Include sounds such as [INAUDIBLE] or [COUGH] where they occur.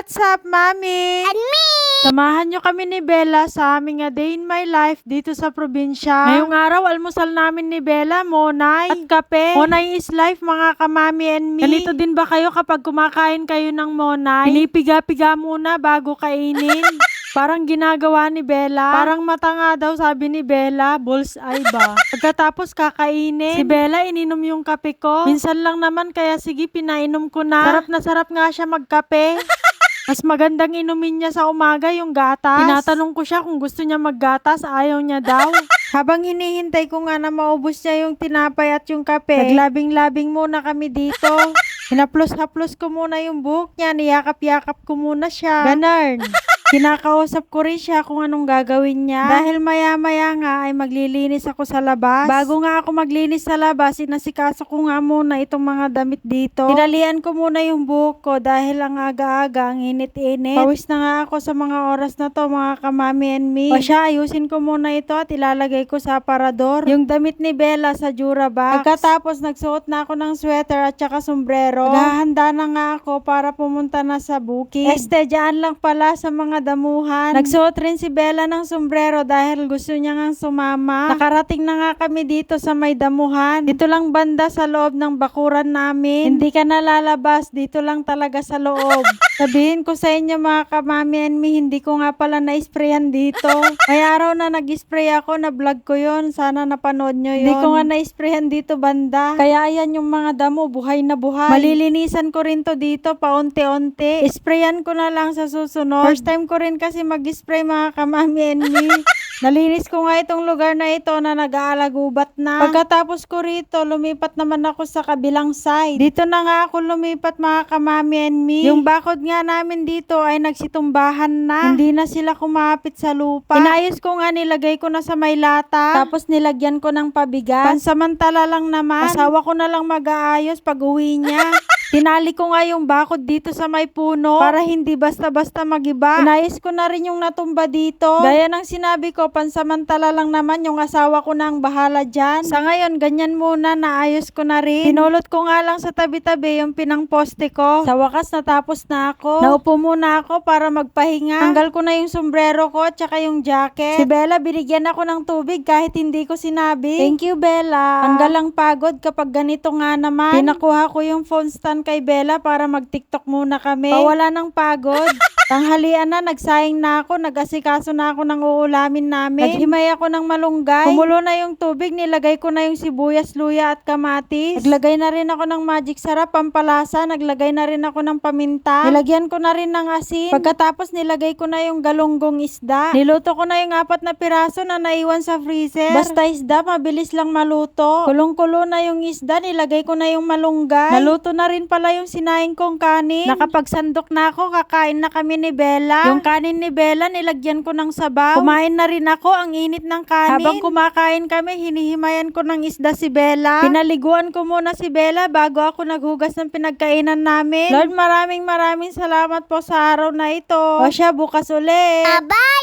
What's up, Mami? And me! Samahan nyo kami ni Bella sa aming a day in my life dito sa probinsya. Ngayong araw, almusal namin ni Bella, monay at kape. Monay is life, mga kamami and me. Ganito din ba kayo kapag kumakain kayo ng monay? Pinipiga-piga muna bago kainin. [LAUGHS] Parang ginagawa ni Bella. Parang mata nga daw sabi ni Bella, bullseye ba? [LAUGHS] Pagkatapos kakainin, si Bella ininom yung kape ko. Minsan lang naman kaya sige pinainom ko na. Sarap na sarap nga siya magkape. [LAUGHS] Mas magandang inumin niya sa umaga yung gatas. Tinatanong ko siya kung gusto niya maggatas, ayaw niya daw. [LAUGHS] Habang hinihintay ko nga na maubos niya yung tinapay at yung kape, naglabing-labing muna kami dito. [LAUGHS] Hinaplos-haplos ko muna yung buhok niya, niyakap-yakap ko muna siya. Ganun. Kinakausap ko rin siya kung anong gagawin niya. Dahil maya-maya nga ay maglilinis ako sa labas. Bago nga ako maglinis sa labas, inasikaso ko nga muna itong mga damit dito. Tinalian ko muna yung buhok ko dahil ang aga-aga, ang init-init. Pawis na nga ako sa mga oras na to, mga kamami and me. O siya, ayusin ko muna ito at ilalagay ko sa aparador. Yung damit ni Bella sa Jura box. Pagkatapos, nagsuot na ako ng sweater at saka sombrero. Naghahanda na nga ako para pumunta na sa bukid. Este, dyan lang pala sa mga damuhan. Nagsuot rin si Bella ng sombrero dahil gusto niya nga sumama. Nakarating na nga kami dito sa may damuhan. Dito lang banda sa loob ng bakuran namin. Hindi ka nalalabas, dito lang talaga sa loob. [LAUGHS] Sabihin ko sa inyo mga kamami and me, hindi ko nga pala na-sprayan dito. May araw na nag-spray ako, na vlog ko yon Sana napanood nyo yon Hindi ko nga na-sprayan dito banda. Kaya ayan yung mga damo, buhay na buhay. Malilinisan ko rin to dito paunti-unti. Sprayan ko na lang sa susunod. First time ko rin kasi mag-spray mga kamami and me. [LAUGHS] Nalinis ko nga itong lugar na ito na nag-aalagubat na. Pagkatapos ko rito, lumipat naman ako sa kabilang side. Dito na nga ako lumipat mga kamami and me. Yung bakod nga namin dito ay nagsitumbahan na. Hindi na sila kumapit sa lupa. Inayos ko nga nilagay ko na sa may lata. Tapos nilagyan ko ng pabigat. Pansamantala lang naman. Asawa ko na lang mag-aayos pag uwi niya. [LAUGHS] Tinali ko nga yung bakod dito sa may puno para hindi basta-basta magiba. Inayos ko na rin yung natumba dito. Gaya ng sinabi ko, pansamantala lang naman yung asawa ko na ang bahala dyan. Sa ngayon, ganyan muna, naayos ko na rin. Pinulot ko nga lang sa tabi-tabi yung pinang poste ko. Sa wakas, natapos na ako. Naupo muna ako para magpahinga. Tanggal ko na yung sombrero ko, tsaka yung jacket. Si Bella, binigyan ako ng tubig kahit hindi ko sinabi. Thank you, Bella. Tanggal ang pagod kapag ganito nga naman. Pinakuha ko yung phone stand kay Bella para mag-tiktok muna kami. Pawala ng pagod. [LAUGHS] Tanghalian na, nagsayang na ako, nag-asikaso na ako ng uulamin namin. Naghimay ako ng malunggay. Kumulo na yung tubig, nilagay ko na yung sibuyas, luya at kamatis. Naglagay na rin ako ng magic sarap, pampalasa. Naglagay na rin ako ng paminta. Nilagyan ko na rin ng asin. Pagkatapos nilagay ko na yung galunggong isda. Niluto ko na yung apat na piraso na naiwan sa freezer. Basta isda, mabilis lang maluto. Kulong-kulo na yung isda, nilagay ko na yung malunggay. Naluto na rin pala yung sinaing kong kanin. Nakapagsandok na ako, kakain na kami ni Bella. Yung kanin ni Bella, nilagyan ko ng sabaw. Kumain na rin ako, ang init ng kanin. Habang kumakain kami, hinihimayan ko ng isda si Bella. Pinaliguan ko muna si Bella bago ako naghugas ng pinagkainan namin. Lord, maraming maraming salamat po sa araw na ito. O siya, bukas ulit. Bye!